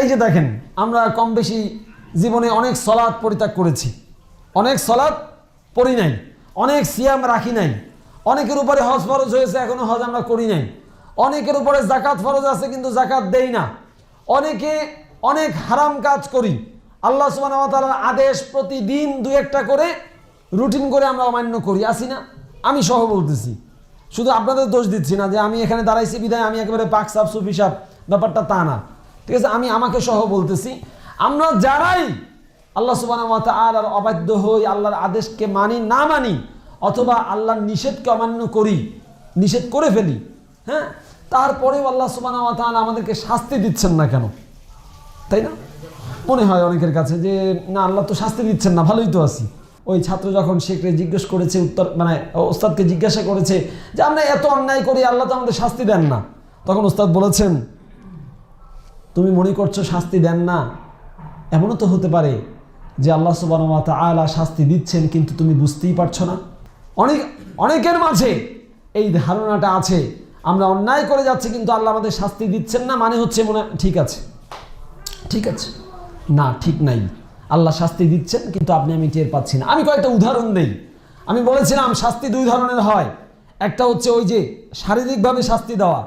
এই যে দেখেন, আমরা কম বেশি জীবনে অনেক সলাদ পরিত্যাগ করেছি। অনেক সলাদ পড়ি নাই, অনেক সিয়াম রাখি নাই। অনেকের উপরে হজ ফরজ হয়েছে, এখনও হজ আমরা করি নাই। অনেকের উপরে জাকাত ফরজ আছে, কিন্তু জাকাত দেই না। অনেকে অনেক হারাম কাজ করি। আল্লাহ সুবহানাহু আদেশ প্রতিদিন দু একটা করে রুটিন করে আমরা অমান্য করি। আসি না? আমি সহ বলতেছি। শুধু আপনাদের দোষ দিচ্ছি না যে আমি এখানে দাঁড়াইছি বিদায়, আমি একেবারে পাক সাপ সুফি সাপ ব্যাপারটা তা না। ঠিক আছে, আমি আমাকে সহ বলতেছি। আমরা যারাই আল্লাহ সুবাহ আর অবাধ্য হই, আল্লাহর আদেশকে মানি, না মানি, অথবা আল্লাহর নিষেধকে অমান্য করি, নিষেধ করে ফেলি হ্যাঁ? তারপরেও আল্লাহ সুবাহ আমাদেরকে শাস্তি দিচ্ছেন না কেন? তাই না? মনে হয় অনেকের কাছে যে, না, আল্লাহ তো শাস্তি দিচ্ছেন না, ভালোই তো আছি। ওই ছাত্র যখন শেখরে জিজ্ঞেস করেছে, উত্তর মানে ওস্তাদকে জিজ্ঞাসা করেছে যে, আমরা এত অন্যায় করি, আল্লাহ তো আমাদের শাস্তি দেন না। তখন ওস্তাদ বলেছেন তুমি মনে করছ শাস্তি দেন না? এমনও তো হতে পারে যে আল্লাহ সুবাহ আলা শাস্তি দিচ্ছেন কিন্তু তুমি বুঝতেই পারছ না। অনেক, অনেকের মাঝে এই ধারণাটা আছে। আমরা অন্যায় করে যাচ্ছি কিন্তু আল্লাহ আমাদের শাস্তি দিচ্ছেন না মানে হচ্ছে মনে ঠিক আছে। ঠিক আছে। না, ঠিক নাই। আল্লাহ শাস্তি দিচ্ছেন কিন্তু আপনি আমি টের পাচ্ছি না। আমি কয়েকটা উদাহরণ দেই। আমি বলেছিলাম, শাস্তি দুই ধরনের হয়। একটা হচ্ছে ওই যে শারীরিকভাবে শাস্তি দেওয়া।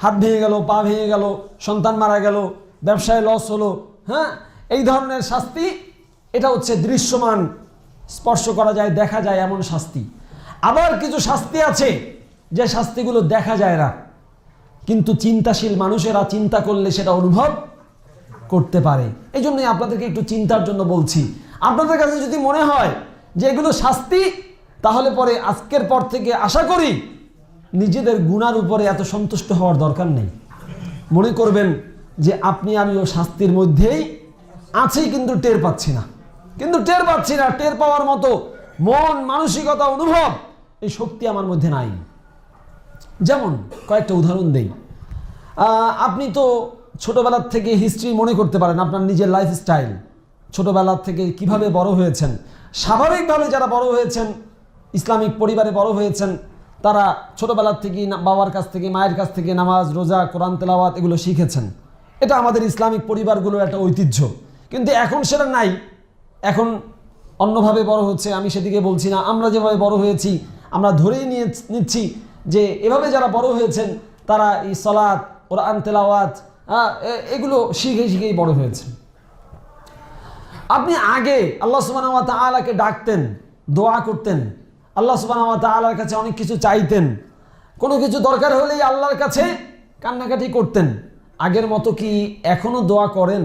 হাত ভেঙে গেল, পা ভেঙে গেল, সন্তান মারা গেল, ব্যবসায় লস হলো হ্যাঁ? এই ধরনের শাস্তি, এটা হচ্ছে দৃশ্যমান, স্পর্শ করা যায়, দেখা যায় এমন শাস্তি। আবার কিছু শাস্তি আছে, যে শাস্তিগুলো দেখা যায় না। কিন্তু চিন্তাশীল মানুষেরা চিন্তা করলে সেটা অনুভব করতে পারে। এই জন্যই আপনাদেরকে একটু চিন্তার জন্য বলছি। আপনাদের কাছে যদি মনে হয় যে এগুলো শাস্তি, তাহলে পরে আজকের পর থেকে আশা করি নিজেদের গুণার উপরে এত সন্তুষ্ট হওয়ার দরকার নেই। মনে করবেন যে আপনি, আমিও শাস্তির মধ্যেই আছি কিন্তু টের পাচ্ছি না। কিন্তু টের পাচ্ছি না। টের পাওয়ার মতো মন, মানসিকতা, অনুভব এই শক্তি আমার মধ্যে নাই। যেমন কয়েকটা উদাহরণ দেই। আপনি তো ছোটবেলার থেকে হিস্ট্রি মনে করতে পারেন আপনার নিজের লাইফস্টাইল ছোটবেলার থেকে কীভাবে বড় হয়েছেন? স্বাভাবিকভাবে যারা বড় হয়েছেন, ইসলামিক পরিবারে বড় হয়েছেন তারা ছোটবেলার থেকেই না- বাবার কাছ থেকে মায়ের কাছ থেকে নামাজ রোজা কোরআন তেলাওয়াত এগুলো শিখেছেন। এটা আমাদের ইসলামিক পরিবারগুলোর একটা ঐতিহ্য। কিন্তু এখন সেটা নাই। এখন অন্যভাবে বড় হচ্ছে আমি সেদিকে বলছি না। আমরা যেভাবে বড় হয়েছি আমরা ধরেই নিয়ে নিচ্ছি যে এভাবে যারা বড় হয়েছেন তারা এই সলাৎ কোরআন তেলাওয়াত হ্যাঁ, এগুলো শিখে শিখেই বড় হয়েছে আপনি আগে আল্লাহ সুবাহ তালাকে ডাকতেন দোয়া করতেন আল্লাহ সুবাহ তালার কাছে অনেক কিছু চাইতেন। কোনো কিছু দরকার হলেই আল্লাহর কাছে কান্নাকাটি করতেন। আগের মতো কি এখনও দোয়া করেন?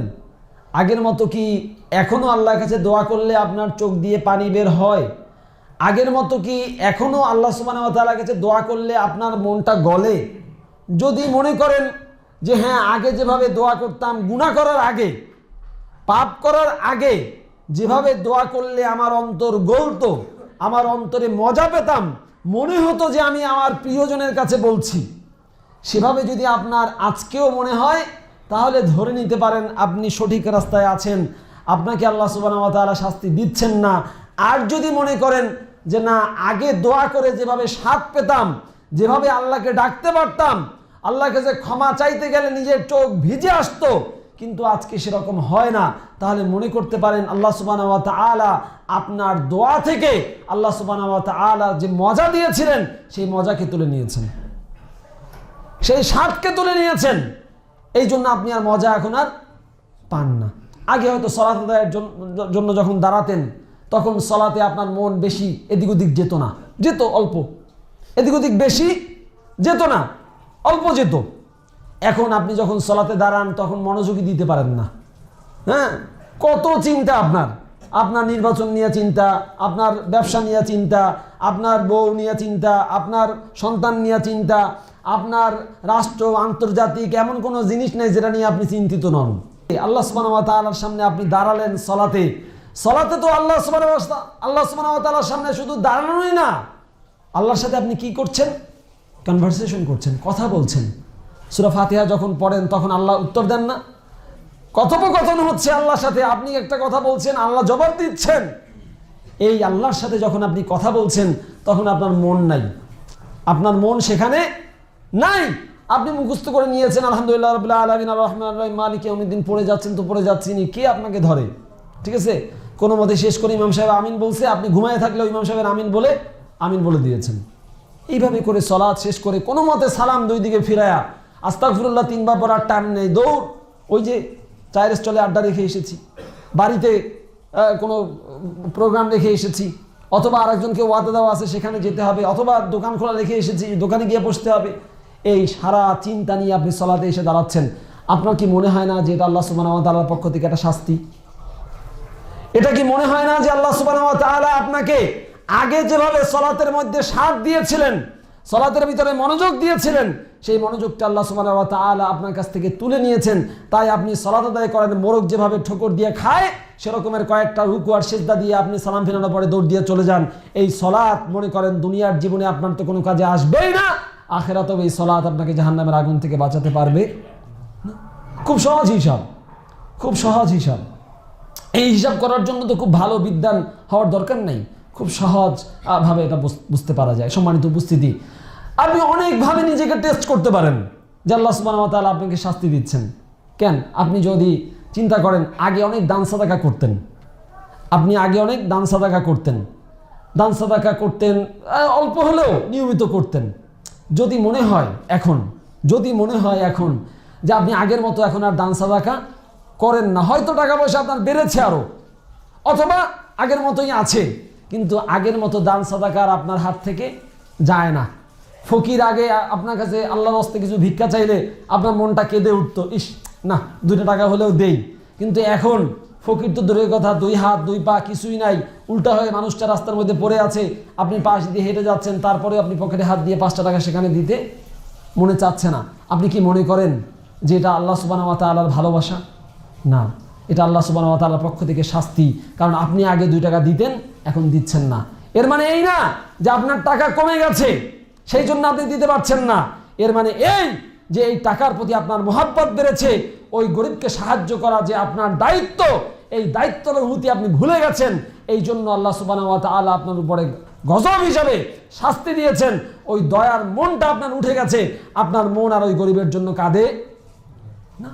আগের মতো কি এখনও আল্লাহর কাছে দোয়া করলে আপনার চোখ দিয়ে পানি বের হয়? আগের মতো কি এখনও আল্লাহ সুবাহ তালার কাছে দোয়া করলে আপনার মনটা গলে? যদি মনে করেন যে হ্যাঁ আগে যেভাবে দোয়া করতাম গুণা করার আগে, পাপ করার আগে যেভাবে দোয়া করলে আমার অন্তর গলতো আমার অন্তরে মজা পেতাম। মনে হতো যে আমি আমার প্রিয়জনের কাছে বলছি। সেভাবে যদি আপনার আজকেও মনে হয়, তাহলে ধরে নিতে পারেন আপনি সঠিক রাস্তায় আছেন। আপনাকে আল্লাহ সুবাহ তাআলা শাস্তি দিচ্ছেন না। আর যদি মনে করেন যে না, আগে দোয়া করে যেভাবে স্বাদ পেতাম, যেভাবে আল্লাহকে ডাকতে পারতাম, আল্লাহকে যে ক্ষমা চাইতে গেলে নিজের চোখ ভিজে আসতো কিন্তু আজকে সেরকম হয় না। তাহলে মনে করতে পারেন আল্লাহ সুবাহ আলা আপনার দোয়া থেকে আল্লাহ সুবাহ আলা যে মজা দিয়েছিলেন, সেই মজাকে তুলে নিয়েছেন। সেই স্বাদকে তুলে নিয়েছেন। এই জন্য আপনি আর মজা এখন আর পান না। আগে হয়তো সলাত আদায়ের জন্য যখন দাঁড়াতেন, তখন সলাতে আপনার মন বেশি এদিক ওদিক যেত না। যেত অল্প। এদিক ওদিক বেশি যেত না, অল্প যেত। এখন আপনি যখন সলাতে দাঁড়ান, তখন মনোযোগী দিতে পারেন না। হ্যাঁ? কত চিন্তা আপনার? আপনার নির্বাচন নিয়ে চিন্তা, আপনার ব্যবসা নিয়ে চিন্তা, আপনার বউ নিয়ে চিন্তা, আপনার সন্তান নিয়ে চিন্তা, আপনার রাষ্ট্র, আন্তর্জাতিক, এমন কোনো জিনিস নেই যেটা নিয়ে আপনি চিন্তিত নন। আল্লাহ সুবাহ তালার সামনে আপনি দাঁড়ালেন সলাতে। সলাতে তো আল্লাহ সুবাহ আল্লাহ সুবাহ তালার সামনে শুধু দাঁড়ানোই না। আল্লাহর সাথে আপনি কি করছেন? কনভারসেশন করছেন, কথা বলছেন। সুরা ফাতিহা যখন পড়েন, তখন আল্লাহ উত্তর দেন না। কথোপকথন হচ্ছে আল্লাহর সাথে। আপনি একটা কথা বলছেন, আল্লাহ জবাব দিচ্ছেন। এই আল্লাহর সাথে যখন আপনি কথা বলছেন, তখন আপনার মন নাই। আপনার মন সেখানে নাই। আপনি মুখস্থ করে নিয়েছেন, আলহামদুলিল্লাহ রবিল্লা আলমিন রহমান রহিম, মালিক অমিদিন পড়ে যাচ্ছেন তো পড়ে যাচ্ছেনি কে আপনাকে ধরে? ঠিক আছে? কোনো মতে শেষ করে ইমাম সাহেব আমিন বলছে, আপনি ঘুমায় থাকলে ইমাম সাহেবের আমিন বলে আমিন বলে দিয়েছেন। এইভাবে করে সলাদ শেষ করে কোনো মতে সালাম দুই দিকে ফিরায়া আস্তাকফিরুল্লাহ তিনবার পর আর টাইম নেই। দৌড়, ওই যে চায়ের স্টলে আড্ডা রেখে এসেছি। বাড়িতে কোনো প্রোগ্রাম রেখে এসেছি। অথবা আরেকজনকে ওয়াদা দেওয়া আছে, সেখানে যেতে হবে। অথবা দোকান খোলা রেখে এসেছি, দোকানে গিয়ে বসতে হবে। এই সারা চিন্তা নিয়ে আপনি সলাতে এসে দাঁড়াচ্ছেন। আপনার কি মনে হয় না যে এটা আল্লাহ সুবাহ তাল্লার পক্ষ থেকে একটা শাস্তি? এটা কি মনে হয় না যে আল্লাহ সুবাহ আপনাকে আগে যেভাবে সলাতের মধ্যে সাথ দিয়েছিলেন, সলাতের ভিতরে মনোযোগ দিয়েছিলেন সেই মনোযোগটা আল্লাহ সুবাহ আপনার কাছ থেকে তুলে নিয়েছেন। তাই আপনি সলাত আদায় করেন, মোরগ যেভাবে ঠোকর দিয়ে খায়, সেরকমের কয়েকটা রুকু আর সেজদা দিয়ে আপনি সালাম ফেরানোর পরে দৌড় দিয়ে চলে যান। এই সলাৎ মনে করেন দুনিয়ার জীবনে আপনার তো কোনো কাজে আসবেই না আখেরা আখেরাতও এই সলাৎ আপনাকে জাহান্নামের আগুন থেকে বাঁচাতে পারবে। খুব সহজ হিসাব, খুব সহজ হিসাব। এই হিসাব করার জন্য তো খুব ভালো বিদ্যান হওয়ার দরকার নেই। খুব সহজ ভাবে এটা বুঝতে পারা যায়। সম্মানিত উপস্থিতি আপনি অনেকভাবে নিজেকে টেস্ট করতে পারেন। যে আল্লাহ সুবাহ তাআলা আপনাকে শাস্তি দিচ্ছেন। কেন? আপনি যদি চিন্তা করেন, আগে অনেক দান সাদাকা করতেন। আপনি আগে অনেক দান সাদাকা করতেন। দান সাদাকা করতেন অল্প হলেও নিয়মিত করতেন। যদি মনে হয় এখন, যদি মনে হয় এখন যে আপনি আগের মতো এখন আর দান সাদাকা করেন না, হয়তো টাকা পয়সা আপনার বেড়েছে আরও অথবা আগের মতোই আছে, কিন্তু আগের মতো দান সাদাকার আপনার হাত থেকে যায় না। ফকির আগে আপনার কাছে আল্লাহর হস্তে কিছু ভিক্ষা চাইলে আপনার মনটা কেঁদে উঠতো। ইস, না, দুইটা টাকা হলেও দেই। কিন্তু এখন ফকির তো দূরের কথা, দুই হাত, দুই পা কিছুই নাই। উল্টা হয়ে মানুষটা রাস্তার মধ্যে পড়ে আছে, আপনি পাশ দিয়ে হেঁটে যাচ্ছেন তারপরে আপনি পকেটে হাত দিয়ে পাঁচটা টাকা সেখানে দিতে মনে চাচ্ছে না। আপনি কি মনে করেন যে এটা আল্লাহ সুবাহ তাল্লাহর ভালোবাসা? না, এটা আল্লাহ সুবাহ তাল্লাহর পক্ষ থেকে শাস্তি। কারণ আপনি আগে দুই টাকা দিতেন, এখন দিচ্ছেন না। এর মানে এই না যে আপনার টাকা কমে গেছে। সেই জন্য আপনি দিতে পারছেন না। এর মানে এই যে এই টাকার প্রতি আপনার মোহাব্বত বেড়েছে, ওই গরিবকে সাহায্য করা যে আপনার দায়িত্ব, এই দায়িত্বের অনুভূতি আপনি ভুলে গেছেন, এই জন্য আল্লাহ সুবাহ তাআলা আপনার উপরে গজব হিসাবে শাস্তি দিয়েছেন। ওই দয়ার মনটা আপনার উঠে গেছে, আপনার মন আর ওই গরিবের জন্য কাঁদে না।